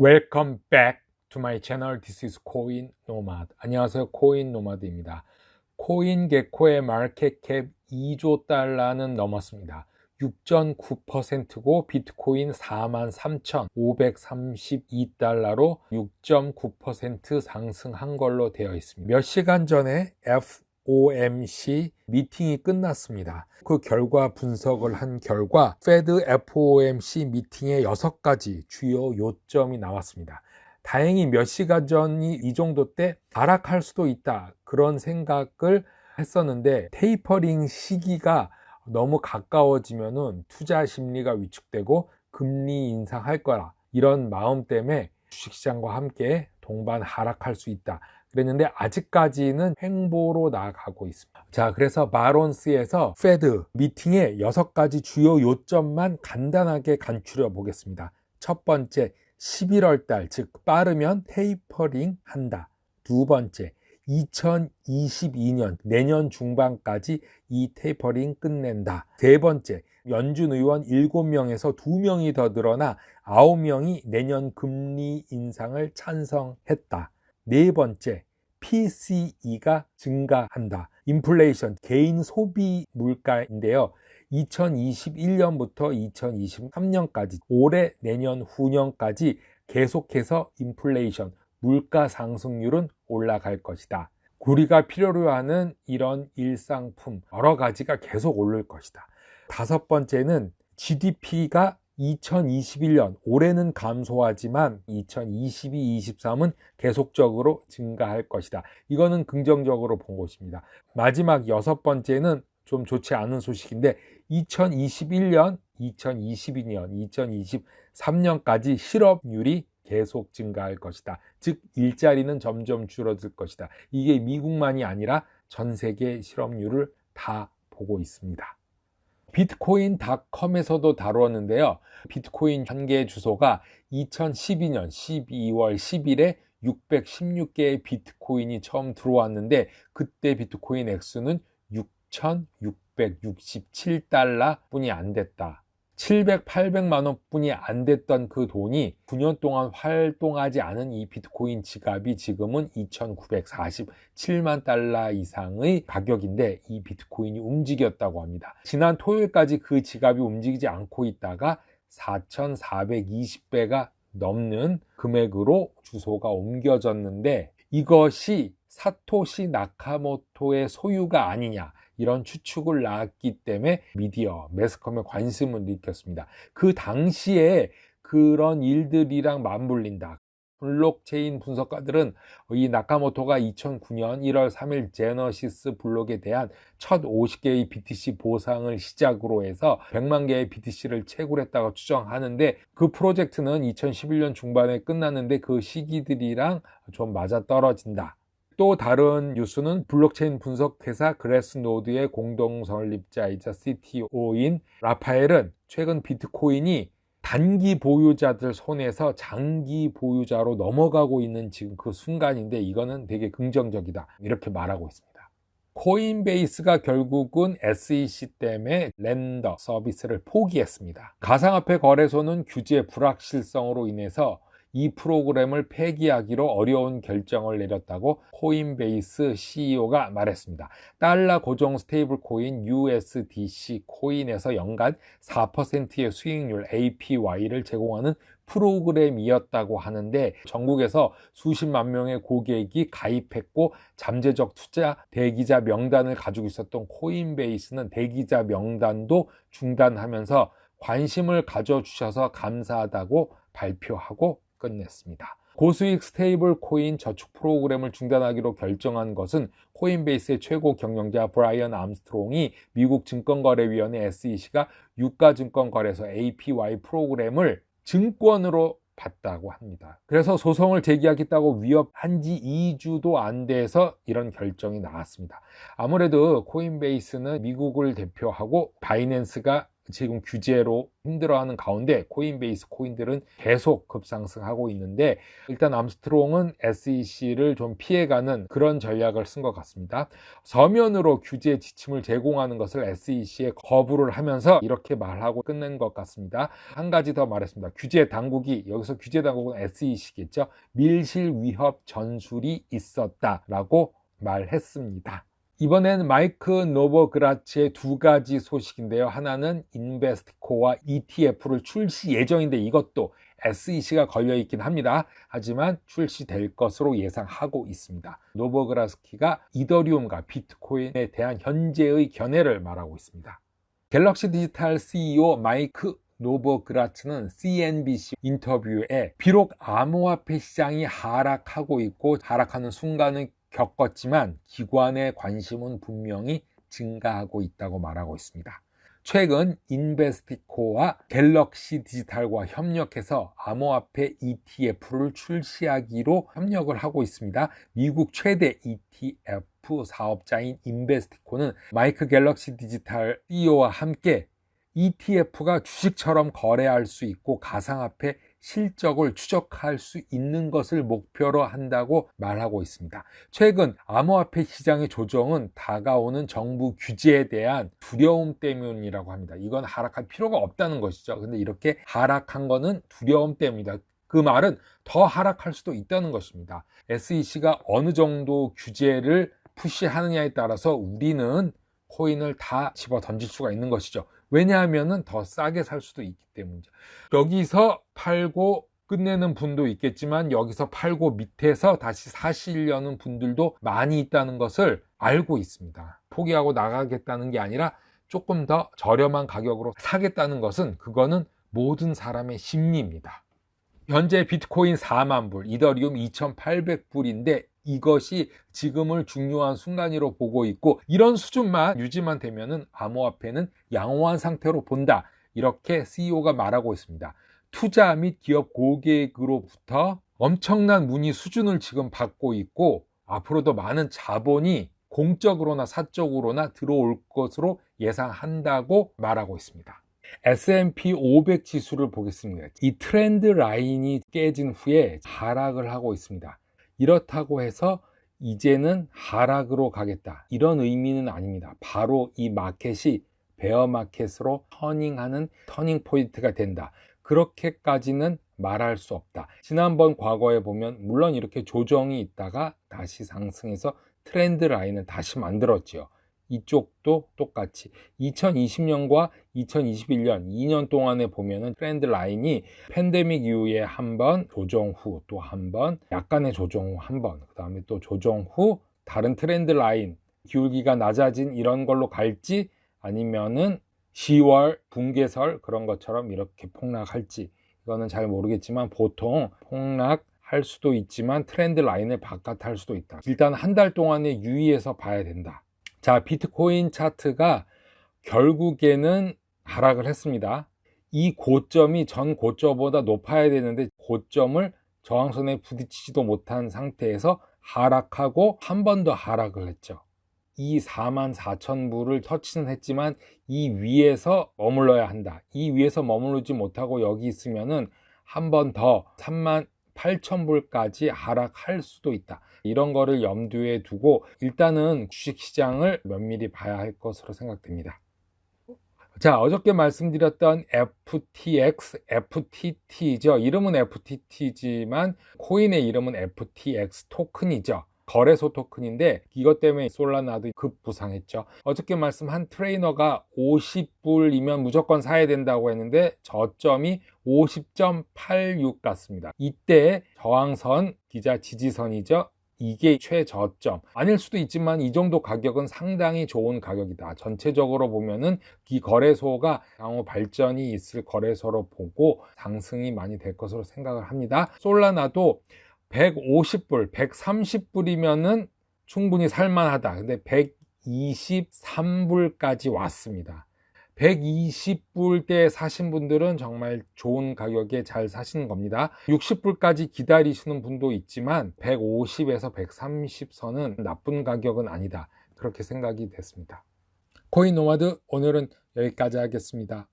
Welcome back to my channel. This is Coin Nomad. 안녕하세요. 코인 노마드입니다. 코인 개코의 마켓캡 2조 달러는 넘었습니다. 6.9%고 비트코인 43,532달러로 6.9% 상승한 걸로 되어 있습니다. 몇 시간 전에 FOMC 미팅이 끝났습니다. 그 결과 분석을 한 결과 페드 FOMC 미팅의 6가지 주요 요점이 나왔습니다. 다행히 몇 시간 전이 이 정도 때 하락할 수도 있다. 그런 생각을 했었는데 테이퍼링 시기가 너무 가까워지면은 투자 심리가 위축되고 금리 인상할 거라 이런 마음 때문에 주식시장과 함께 동반 하락할 수 있다. 그랬는데 아직까지는 횡보로 나아가고 있습니다. 자, 그래서 바론스에서 페드 미팅의 여섯 가지 주요 요점만 간단하게 간추려 보겠습니다. 첫 번째, 11월 달, 즉 빠르면 테이퍼링 한다. 두 번째, 2022년 내년 중반까지 이 테이퍼링 끝낸다. 세 번째, 연준 의원 7명에서 2명이 더 늘어나 9명이 내년 금리 인상을 찬성했다. 네 번째, PCE가 증가한다. 인플레이션, 개인 소비 물가인데요. 2021년부터 2023년까지 올해 내년 후년까지 계속해서 인플레이션, 물가 상승률은 올라갈 것이다. 우리가 필요로 하는 이런 일상품 여러 가지가 계속 오를 것이다. 다섯 번째는 GDP가 2021년 올해는 감소하지만 2022, 23은 계속적으로 증가할 것이다. 이거는 긍정적으로 본 것입니다. 마지막 여섯 번째는 좀 좋지 않은 소식인데 2021년, 2022년, 2023년까지 실업률이 계속 증가할 것이다. 즉 일자리는 점점 줄어들 것이다. 이게 미국만이 아니라 전 세계 실업률을 다 보고 있습니다. 비트코인닷컴에서도 다루었는데요. 비트코인 현계 주소가 2012년 12월 10일에 616개의 비트코인이 처음 들어왔는데 그때 비트코인 액수는 6,667달러 뿐이 안 됐다. 700, 800만 원뿐이 안 됐던 그 돈이 9년 동안 활동하지 않은 이 비트코인 지갑이 지금은 2,947만 달러 이상의 가격인데 이 비트코인이 움직였다고 합니다. 지난 토요일까지 그 지갑이 움직이지 않고 있다가 4,420배가 넘는 금액으로 주소가 옮겨졌는데 이것이 사토시 나카모토의 소유가 아니냐 이런 추측을 낳았기 때문에 미디어, 매스컴에 관심을 느꼈습니다. 그 당시에 그런 일들이랑 맞물린다. 블록체인 분석가들은 이 나카모토가 2009년 1월 3일 제너시스 블록에 대한 첫 50개의 BTC 보상을 시작으로 해서 100만 개의 BTC를 채굴했다고 추정하는데 그 프로젝트는 2011년 중반에 끝났는데 그 시기들이랑 좀 맞아 떨어진다. 또 다른 뉴스는 블록체인 분석 회사 그래스노드의 공동 설립자이자 CTO인 라파엘은 최근 비트코인이 단기 보유자들 손에서 장기 보유자로 넘어가고 있는 지금 그 순간인데 이거는 되게 긍정적이다. 이렇게 말하고 있습니다. 코인베이스가 결국은 SEC 때문에 랜더 서비스를 포기했습니다. 가상화폐 거래소는 규제 불확실성으로 인해서 이 프로그램을 폐기하기로 어려운 결정을 내렸다고 코인베이스 CEO가 말했습니다. 달러 고정 스테이블 코인 USDC 코인에서 연간 4%의 수익률 APY를 제공하는 프로그램이었다고 하는데 전국에서 수십만 명의 고객이 가입했고 잠재적 투자 대기자 명단을 가지고 있었던 코인베이스는 대기자 명단도 중단하면서 관심을 가져주셔서 감사하다고 발표하고 끝냈습니다. 고수익 스테이블 코인 저축 프로그램을 중단하기로 결정한 것은 코인베이스의 최고 경영자 브라이언 암스트롱이 미국 증권거래위원회 SEC가 유가증권거래소 APY 프로그램을 증권으로 봤다고 합니다. 그래서 소송을 제기하겠다고 위협한 지 2주도 안 돼서 이런 결정이 나왔습니다. 아무래도 코인베이스는 미국을 대표하고 바이낸스가 지금 규제로 힘들어하는 가운데 코인베이스 코인들은 계속 급상승하고 있는데 일단 암스트롱은 SEC를 좀 피해가는 그런 전략을 쓴 것 같습니다. 서면으로 규제 지침을 제공하는 것을 SEC에 거부를 하면서 이렇게 말하고 끝낸 것 같습니다. 한 가지 더 말했습니다. 규제 당국이 여기서 규제 당국은 SEC겠죠. 밀실 위협 전술이 있었다라고 말했습니다. 이번엔 마이크 노버그라치의 두 가지 소식인데요. 하나는 인베스트코와 ETF를 출시 예정인데 이것도 SEC가 걸려 있긴 합니다. 하지만 출시될 것으로 예상하고 있습니다. 노버그라스키가 이더리움과 비트코인에 대한 현재의 견해를 말하고 있습니다. 갤럭시 디지털 CEO 마이크 노버그라츠는 CNBC 인터뷰에 비록 암호화폐 시장이 하락하고 있고 하락하는 순간을 겪었지만 기관의 관심은 분명히 증가하고 있다고 말하고 있습니다. 최근 인베스티코와 갤럭시 디지털과 협력해서 암호화폐 ETF를 출시하기로 협력을 하고 있습니다. 미국 최대 ETF 사업자인 인베스티코는 마이크 갤럭시 디지털 CEO와 함께 ETF가 주식처럼 거래할 수 있고 가상화폐 실적을 추적할 수 있는 것을 목표로 한다고 말하고 있습니다. 최근 암호화폐 시장의 조정은 다가오는 정부 규제에 대한 두려움 때문이라고 합니다. 이건 하락할 필요가 없다는 것이죠. 근데 이렇게 하락한 거는 두려움 때문이다. 그 말은 더 하락할 수도 있다는 것입니다. SEC가 어느 정도 규제를 푸시하느냐에 따라서 우리는 코인을 다 집어 던질 수가 있는 것이죠. 왜냐하면 더 싸게 살 수도 있기 때문이죠. 여기서 팔고 끝내는 분도 있겠지만 여기서 팔고 밑에서 다시 사시려는 분들도 많이 있다는 것을 알고 있습니다. 포기하고 나가겠다는 게 아니라 조금 더 저렴한 가격으로 사겠다는 것은 그거는 모든 사람의 심리입니다. 현재 비트코인 4만 불, 이더리움 2,800불인데 이것이 지금을 중요한 순간으로 보고 있고 이런 수준만 유지만 되면은 암호화폐는 양호한 상태로 본다. 이렇게 CEO가 말하고 있습니다. 투자 및 기업 고객으로부터 엄청난 문의 수준을 지금 받고 있고 앞으로도 많은 자본이 공적으로나 사적으로나 들어올 것으로 예상한다고 말하고 있습니다. S&P 500 지수를 보겠습니다. 이 트렌드 라인이 깨진 후에 하락을 하고 있습니다. 이렇다고 해서 이제는 하락으로 가겠다. 이런 의미는 아닙니다. 바로 이 마켓이 베어 마켓으로 터닝하는 터닝 포인트가 된다. 그렇게까지는 말할 수 없다. 지난번 과거에 보면 물론 이렇게 조정이 있다가 다시 상승해서 트렌드 라인을 다시 만들었지요. 이쪽도 똑같이 2020년과 2021년 2년 동안에 보면은 트렌드 라인이 팬데믹 이후에 한 번 조정 후 또 한 번 약간의 조정 후 한 번 그 다음에 또 조정 후 다른 트렌드 라인 기울기가 낮아진 이런 걸로 갈지 아니면은 10월 붕괴설 그런 것처럼 이렇게 폭락할지 이거는 잘 모르겠지만 보통 폭락 할 수도 있지만 트렌드 라인을 바깥 할 수도 있다. 일단 한 달 동안에 유의해서 봐야 된다. 자, 비트코인 차트가 결국에는 하락을 했습니다. 이 고점이 전 고점보다 높아야 되는데 고점을 저항선에 부딪히지도 못한 상태에서 하락하고 한 번 더 하락을 했죠. 이 4만 4천 불을 터치는 했지만 이 위에서 머물러야 한다. 이 위에서 머무르지 못하고 여기 있으면은 한 번 더 3만 8천 불까지 하락할 수도 있다. 이런 거를 염두에 두고 일단은 주식시장을 면밀히 봐야 할 것으로 생각됩니다. 자, 어저께 말씀드렸던 FTX, FTT죠. 이름은 FTT지만 코인의 이름은 FTX 토큰이죠. 거래소 토큰인데 이것 때문에 솔라나도 급부상했죠. 어저께 말씀한 트레이너가 50불이면 무조건 사야 된다고 했는데 저점이 50.86 같습니다. 이때 저항선 기자 지지선이죠. 이게 최저점 아닐 수도 있지만 이 정도 가격은 상당히 좋은 가격이다 전체적으로 보면은 이 거래소가 향후 발전이 있을 거래소로 보고 상승이 많이 될 것으로 생각을 합니다 솔라나도 150불, 130불이면은 충분히 살만하다. 근데 123불까지 왔습니다. 120불 때 사신 분들은 정말 좋은 가격에 잘 사시는 겁니다. 60불까지 기다리시는 분도 있지만 150에서 130선은 나쁜 가격은 아니다. 그렇게 생각이 됐습니다. 코인 노마드 오늘은 여기까지 하겠습니다.